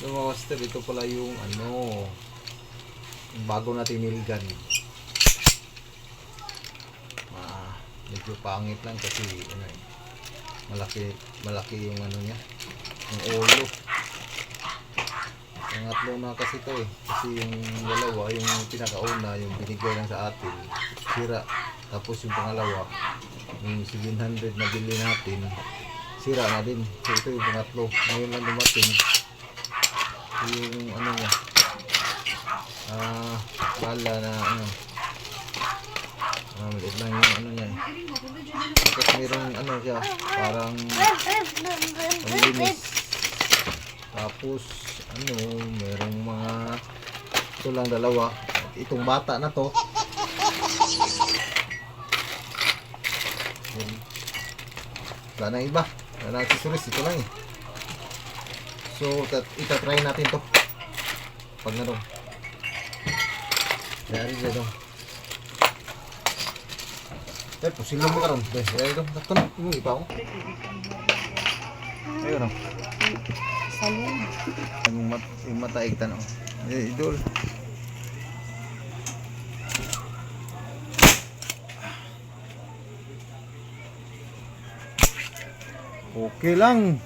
Yung mga master, ito pala yung ano, yung bago nating nilgan. Ah, medyo pangit lang kasi ano eh, malaki, malaki yung ano niya, yung ulo. Pangatlo na kasi to eh. Kasi yung dalawa, yung pinakauna, yung binigay lang sa atin, sira. Tapos yung pangalawa, yung 700 na bili natin, sira na din. So ito yung pangatlo. Ngayon lang dumating yung ano niya. Ah, bala na ano. Ah, maliit lang yung ano niya eh. Tapos mayroong ano siya, parang Malinis. Tapos, ano, merong mga, ito lang dalawa. At Itong bata na to. Wala na iba. Wala na accessories. Ito lang eh. So, tat, itatry natin to. Pag na dong. Dari na dong. Eh, pusilong mo ka ron. Dari dong. Takto na. Yung ipa ko. Ayun o. Salud. Yung, mat, yung mataig tanong. Eh, idol. Okay lang.